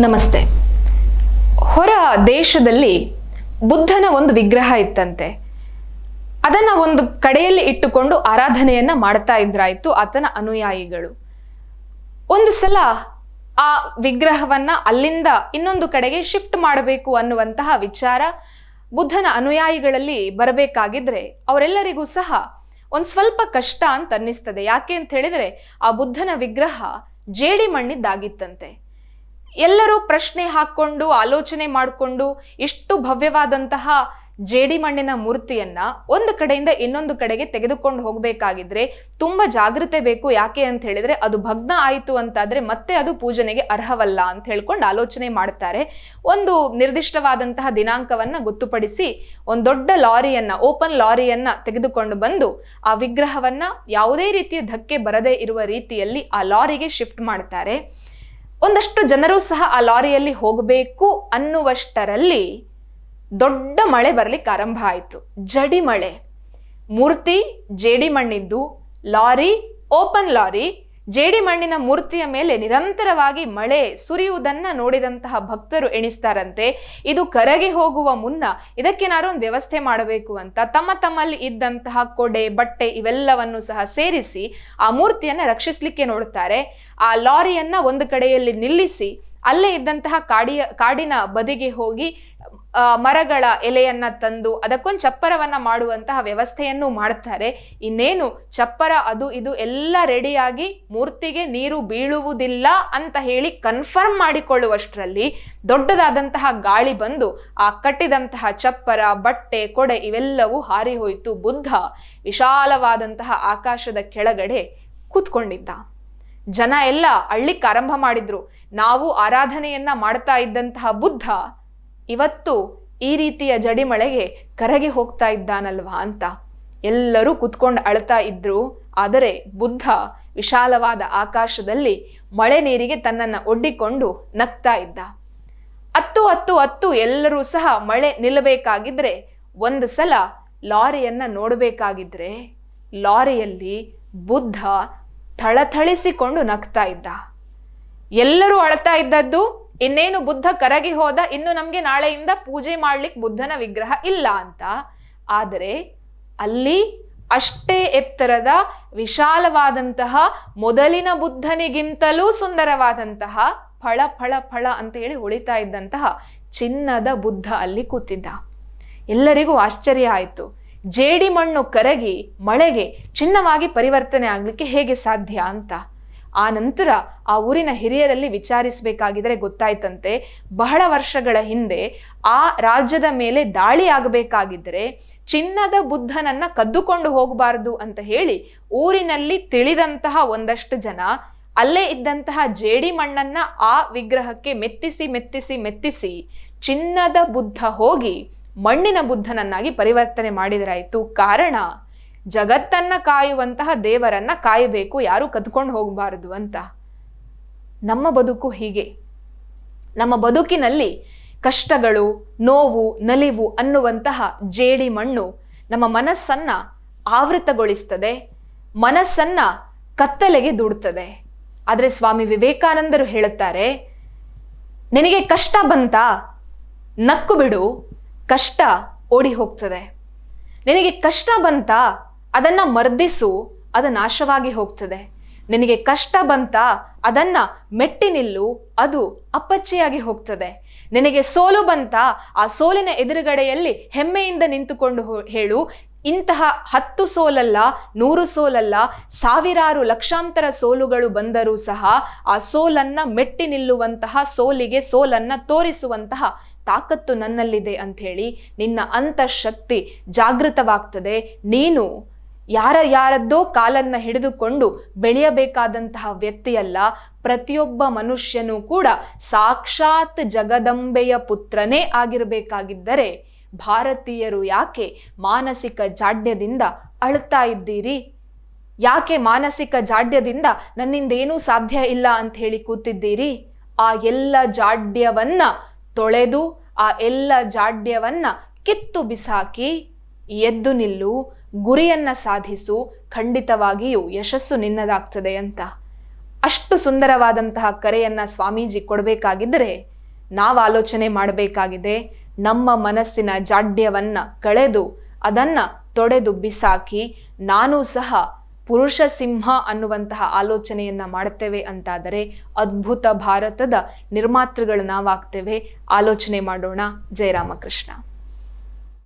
ನಮಸ್ತೆ. ಹೊರ ದೇಶದಲ್ಲಿ ಬುದ್ಧನ ಒಂದು ವಿಗ್ರಹ ಇತ್ತಂತೆ. ಅದನ್ನ ಒಂದು ಕಡೆಯಲ್ಲಿ ಇಟ್ಟುಕೊಂಡು ಆರಾಧನೆಯನ್ನ ಮಾಡ್ತಾ ಇದ್ರಾಯ್ತು ಆತನ ಅನುಯಾಯಿಗಳು. ಒಂದು ಸಲ ಆ ವಿಗ್ರಹವನ್ನ ಅಲ್ಲಿಂದ ಇನ್ನೊಂದು ಕಡೆಗೆ ಶಿಫ್ಟ್ ಮಾಡಬೇಕು ಅನ್ನುವಂತಹ ವಿಚಾರ ಬುದ್ಧನ ಅನುಯಾಯಿಗಳಲ್ಲಿ ಬರಬೇಕಾಗಿದ್ರೆ ಅವರೆಲ್ಲರಿಗೂ ಸಹ ಒಂದು ಸ್ವಲ್ಪ ಕಷ್ಟ ಅಂತ ಅನ್ನಿಸ್ತದೆ. ಯಾಕೆ ಅಂತ ಹೇಳಿದ್ರೆ ಆ ಬುದ್ಧನ ವಿಗ್ರಹ ಜೇಡಿ ಮಣ್ಣಿದ್ದಾಗಿತ್ತಂತೆ. ಎಲ್ಲರೂ ಪ್ರಶ್ನೆ ಹಾಕ್ಕೊಂಡು ಆಲೋಚನೆ ಮಾಡಿಕೊಂಡು ಇಷ್ಟು ಭವ್ಯವಾದಂತಹ ಜೇಡಿ ಮಣ್ಣಿನ ಮೂರ್ತಿಯನ್ನ ಒಂದು ಕಡೆಯಿಂದ ಇನ್ನೊಂದು ಕಡೆಗೆ ತೆಗೆದುಕೊಂಡು ಹೋಗಬೇಕಾಗಿದ್ರೆ ತುಂಬಾ ಜಾಗ್ರತೆ ಬೇಕು. ಯಾಕೆ ಅಂತ ಹೇಳಿದ್ರೆ ಅದು ಭಗ್ನ ಆಯಿತು ಅಂತಾದ್ರೆ ಮತ್ತೆ ಅದು ಪೂಜನೆಗೆ ಅರ್ಹವಲ್ಲ ಅಂತ ಹೇಳ್ಕೊಂಡು ಆಲೋಚನೆ ಮಾಡ್ತಾರೆ. ಒಂದು ನಿರ್ದಿಷ್ಟವಾದಂತಹ ದಿನಾಂಕವನ್ನ ಗೊತ್ತುಪಡಿಸಿ ಒಂದು ದೊಡ್ಡ ಲಾರಿಯನ್ನ, ಓಪನ್ ಲಾರಿಯನ್ನ ತೆಗೆದುಕೊಂಡು ಬಂದು ಆ ವಿಗ್ರಹವನ್ನ ಯಾವುದೇ ರೀತಿಯ ಧಕ್ಕೆ ಬರದೇ ಇರುವ ರೀತಿಯಲ್ಲಿ ಆ ಲಾರಿಗೆ ಶಿಫ್ಟ್ ಮಾಡ್ತಾರೆ. ಒಂದಷ್ಟು ಜನರು ಸಹ ಆ ಲಾರಿಯಲ್ಲಿ ಹೋಗಬೇಕು ಅನ್ನುವಷ್ಟರಲ್ಲಿ ದೊಡ್ಡ ಮಳೆ ಬರಲಿಕ್ಕೆ ಆರಂಭ ಆಯಿತು. ಜಡಿ ಮಳೆ. ಮೂರ್ತಿ ಜೇಡಿ ಮಣ್ಣಿದ್ದು ಲಾರಿ, ಓಪನ್ ಲಾರಿ ಜೇಡಿ ಮಣ್ಣಿನ ಮೂರ್ತಿಯ ಮೇಲೆ ನಿರಂತರವಾಗಿ ಮಳೆ ಸುರಿಯುವುದನ್ನ ನೋಡಿದಂತಹ ಭಕ್ತರು ಎಣಿಸ್ತಾರಂತೆ. ಇದು ಕರಗಿ ಹೋಗುವ ಮುನ್ನ ಇದಕ್ಕೇನಾದ್ರು ಒಂದು ವ್ಯವಸ್ಥೆ ಮಾಡಬೇಕು ಅಂತ ತಮ್ಮ ತಮ್ಮಲ್ಲಿ ಇದ್ದಂತಹ ಕೊಡೆ, ಬಟ್ಟೆ ಇವೆಲ್ಲವನ್ನು ಸಹ ಸೇರಿಸಿ ಆ ಮೂರ್ತಿಯನ್ನ ರಕ್ಷಿಸ್ಲಿಕ್ಕೆ ನೋಡುತ್ತಾರೆ ಆ ಲಾರಿಯನ್ನ ಒಂದು ಕಡೆಯಲ್ಲಿ ನಿಲ್ಲಿಸಿ ಅಲ್ಲೇ ಇದ್ದಂತಹ ಕಾಡಿಯ ಕಾಡಿನ ಬದಿಗೆ ಹೋಗಿ ಮರಗಳ ಎಲೆಯನ್ನ ತಂದು ಅದಕ್ಕೊಂದು ಚಪ್ಪರವನ್ನ ಮಾಡುವಂತಹ ವ್ಯವಸ್ಥೆಯನ್ನು ಮಾಡ್ತಾರೆ. ಇನ್ನೇನು, ಚಪ್ಪರ ಅದು ಇದು ಎಲ್ಲ ರೆಡಿಯಾಗಿ ಮೂರ್ತಿಗೆ ನೀರು ಬೀಳುವುದಿಲ್ಲ ಅಂತ ಹೇಳಿ ಕನ್ಫರ್ಮ್ ಮಾಡಿಕೊಳ್ಳುವಷ್ಟರಲ್ಲಿ ದೊಡ್ಡದಾದಂತಹ ಗಾಳಿ ಬಂದು ಆ ಕಟ್ಟಿದಂತಹ ಚಪ್ಪರ, ಬಟ್ಟೆ, ಕೊಡೆ ಇವೆಲ್ಲವೂ ಹಾರಿ ಹೋಯಿತು. ಬುದ್ಧ ವಿಶಾಲವಾದಂತಹ ಆಕಾಶದ ಕೆಳಗಡೆ ಕೂತ್ಕೊಂಡಿದ್ದ. ಜನ ಎಲ್ಲ ಅಳ್ಳಿಕ್ ಆರಂಭ ಮಾಡಿದ್ರು. ನಾವು ಆರಾಧನೆಯನ್ನ ಮಾಡ್ತಾ ಇದ್ದಂತಹ ಬುದ್ಧ ಇವತ್ತು ಈ ರೀತಿಯ ಜಡಿಮಳೆಗೆ ಕರಗಿ ಹೋಗ್ತಾ ಇದ್ದಾನಲ್ವಾ ಅಂತ. ಎಲ್ಲರೂ ಕುತ್ಕೊಂಡು ಅಳ್ತಾ ಇದ್ರು, ಆದರೆ ಬುದ್ಧ ವಿಶಾಲವಾದ ಆಕಾಶದಲ್ಲಿ ಮಳೆ ನೀರಿಗೆ ತನ್ನನ್ನು ಒಡ್ಡಿಕೊಂಡು ನಗ್ತಾ ಇದ್ದ. ಹತ್ತು ಹತ್ತು ಹತ್ತು ಎಲ್ಲರೂ ಸಹ ಮಳೆ ನಿಲ್ಲಬೇಕಾಗಿದ್ರೆ ಒಂದು ಸಲ ಲಾರಿಯನ್ನ ನೋಡಬೇಕಾಗಿದ್ರೆ ಲಾರಿಯಲ್ಲಿ ಬುದ್ಧ ಥಳಥಳಿಸಿಕೊಂಡು ನಗ್ತಾ ಇದ್ದ. ಎಲ್ಲರೂ ಅಳ್ತಾ ಇದ್ದದ್ದು ಇನ್ನೇನು ಬುದ್ಧ ಕರಗಿ ಹೋದ ಇನ್ನು ನಮ್ಗೆ ನಾಳೆಯಿಂದ ಪೂಜೆ ಮಾಡ್ಲಿಕ್ಕೆ ಬುದ್ಧನ ವಿಗ್ರಹ ಇಲ್ಲ ಅಂತ. ಆದರೆ ಅಲ್ಲಿ ಅಷ್ಟೇ ಎತ್ತರದ ವಿಶಾಲವಾದಂತಹ ಮೊದಲಿನ ಬುದ್ಧನಿಗಿಂತಲೂ ಸುಂದರವಾದಂತಹ ಫಳ ಫಳ ಫಳ ಅಂತ ಹೇಳಿ ಉಳಿತಾ ಇದ್ದಂತಹ ಚಿನ್ನದ ಬುದ್ಧ ಅಲ್ಲಿ ಕೂತಿದ್ದ. ಎಲ್ಲರಿಗೂ ಆಶ್ಚರ್ಯ ಆಯಿತು. ಜೇಡಿ ಮಣ್ಣು ಕರಗಿ ಮಳೆಗೆ ಚಿನ್ನವಾಗಿ ಪರಿವರ್ತನೆ ಆಗಲಿಕ್ಕೆ ಹೇಗೆ ಸಾಧ್ಯ ಅಂತ. ಆ ನಂತರ ಆ ಊರಿನ ಹಿರಿಯರಲ್ಲಿ ವಿಚಾರಿಸಬೇಕಾಗಿದ್ರೆ ಗೊತ್ತಾಯ್ತಂತೆ. ಬಹಳ ವರ್ಷಗಳ ಹಿಂದೆ ಆ ರಾಜ್ಯದ ಮೇಲೆ ದಾಳಿ ಆಗಬೇಕಾಗಿದ್ರೆ ಚಿನ್ನದ ಬುದ್ಧನನ್ನ ಕದ್ದುಕೊಂಡು ಹೋಗಬಾರದು ಅಂತ ಹೇಳಿ ಊರಿನಲ್ಲಿ ತಿಳಿದಂತಹ ಒಂದಷ್ಟು ಜನ ಅಲ್ಲೇ ಇದ್ದಂತಹ ಜೇಡಿ ಮಣ್ಣನ್ನ ಆ ವಿಗ್ರಹಕ್ಕೆ ಮೆತ್ತಿಸಿ ಮೆತ್ತಿಸಿ ಮೆತ್ತಿಸಿ ಚಿನ್ನದ ಬುದ್ಧ ಹೋಗಿ ಮಣ್ಣಿನ ಬುದ್ಧನನ್ನಾಗಿ ಪರಿವರ್ತನೆ ಮಾಡಿದರಾಯಿತು. ಕಾರಣ ಜಗತ್ತನ್ನ ಕಾಯುವಂತಹ ದೇವರನ್ನ ಕಾಯಬೇಕು, ಯಾರು ಕದ್ಕೊಂಡು ಹೋಗಬಾರದು ಅಂತ. ನಮ್ಮ ಬದುಕು ಹೀಗೆ. ನಮ್ಮ ಬದುಕಿನಲ್ಲಿ ಕಷ್ಟಗಳು, ನೋವು, ನಲಿವು ಅನ್ನುವಂತಹ ಜೇಡಿ ಮಣ್ಣು ನಮ್ಮ ಮನಸ್ಸನ್ನ ಆವೃತಗೊಳಿಸ್ತದೆ, ಮನಸ್ಸನ್ನ ಕತ್ತಲೆಗೆ ದೂಡುತ್ತದೆ ಆದರೆ ಸ್ವಾಮಿ ವಿವೇಕಾನಂದರು ಹೇಳುತ್ತಾರೆ, ನಿನಗೆ ಕಷ್ಟ ಬಂತಾ, ನಕ್ಕು ಬಿಡು, ಕಷ್ಟ ಓಡಿ ಹೋಗ್ತದೆ. ನಿನಗೆ ಕಷ್ಟ ಬಂತಾ ಅದನ್ನ ಮರ್ದಿಸು, ಅದು ನಾಶವಾಗಿ ಹೋಗ್ತದೆ. ನಿನಗೆ ಕಷ್ಟ ಬಂತಾ, ಅದನ್ನ ಮೆಟ್ಟಿ ನಿಲ್ಲು, ಅದು ಅಪ್ಪಚ್ಚೆಯಾಗಿ ಹೋಗ್ತದೆ. ನಿನಗೆ ಸೋಲು ಬಂತಾ, ಆ ಸೋಲಿನ ಎದುರುಗಡೆಯಲ್ಲಿ ಹೆಮ್ಮೆಯಿಂದ ನಿಂತುಕೊಂಡು ಹೇಳು, ಇಂತಹ ಹತ್ತು ಸೋಲಲ್ಲ, ನೂರು ಸೋಲಲ್ಲ, ಸಾವಿರಾರು ಲಕ್ಷಾಂತರ ಸೋಲುಗಳು ಬಂದರೂ ಸಹ, ಆ ಸೋಲನ್ನ ಮೆಟ್ಟಿ ನಿಲ್ಲುವಂತಹ, ಸೋಲಿಗೆ ಸೋಲನ್ನ ತೋರಿಸುವಂತಹ ತಾಕತ್ತು ನನ್ನಲ್ಲಿದೆ ಅಂಥೇಳಿ ನಿನ್ನ ಅಂತಃಶಕ್ತಿ ಜಾಗೃತವಾಗ್ತದೆ. ನೀನು ಯಾರ ಯಾರದ್ದೋ ಕಾಲನ್ನ ಹಿಡಿದುಕೊಂಡು ಬೆಳೆಯಬೇಕಾದಂತಹ ವ್ಯಕ್ತಿಯಲ್ಲ, ಪ್ರತಿಯೊಬ್ಬ ಮನುಷ್ಯನೂ ಕೂಡ ಸಾಕ್ಷಾತ್ ಜಗದಂಬೆಯ ಪುತ್ರನೇ ಆಗಿರಬೇಕಾಗಿದ್ದರೆ ಭಾರತೀಯರು ಯಾಕೆ ಮಾನಸಿಕ ಜಾಡ್ಯದಿಂದ ಅಳ್ತಾ ಇದ್ದೀರಿ? ಯಾಕೆ ಮಾನಸಿಕ ಜಾಡ್ಯದಿಂದ ನನ್ನಿಂದ ಏನೂ ಸಾಧ್ಯ ಇಲ್ಲ ಅಂತ ಹೇಳಿ ಕೂತಿದ್ದೀರಿ? ಆ ಎಲ್ಲ ಜಾಡ್ಯವನ್ನ ತೊಳೆದು, ಆ ಎಲ್ಲ ಜಾಡ್ಯವನ್ನ ಕಿತ್ತು ಬಿಸಾಕಿ ಎದ್ದು ನಿಲ್ಲು, ಗುರಿಯನ್ನ ಸಾಧಿಸು, ಖಂಡಿತವಾಗಿಯೂ ಯಶಸ್ಸು ನಿನ್ನದಾಗ್ತದೆ ಅಂತ. ಅಷ್ಟು ಸುಂದರವಾದಂತಹ ಕರೆಯನ್ನ ಸ್ವಾಮೀಜಿ ಕೊಡಬೇಕಾಗಿದ್ದರೆ ನಾವು ಆಲೋಚನೆ ಮಾಡಬೇಕಾಗಿದೆ, ನಮ್ಮ ಮನಸ್ಸಿನ ಜಾಡ್ಯವನ್ನ ಕಳೆದು ಅದನ್ನ ತೊಡೆದು ಬಿಸಾಕಿ ನಾನು ಸಹ ಪುರುಷ ಸಿಂಹ ಅನ್ನುವಂತಹ ಆಲೋಚನೆಯನ್ನ ಮಾಡ್ತೇವೆ ಅಂತಾದರೆ ಅದ್ಭುತ ಭಾರತದ ನಿರ್ಮಾತೃಗಳು ನಾವಾಗ್ತೇವೆ. ಆಲೋಚನೆ ಮಾಡೋಣ. ಜಯರಾಮಕೃಷ್ಣ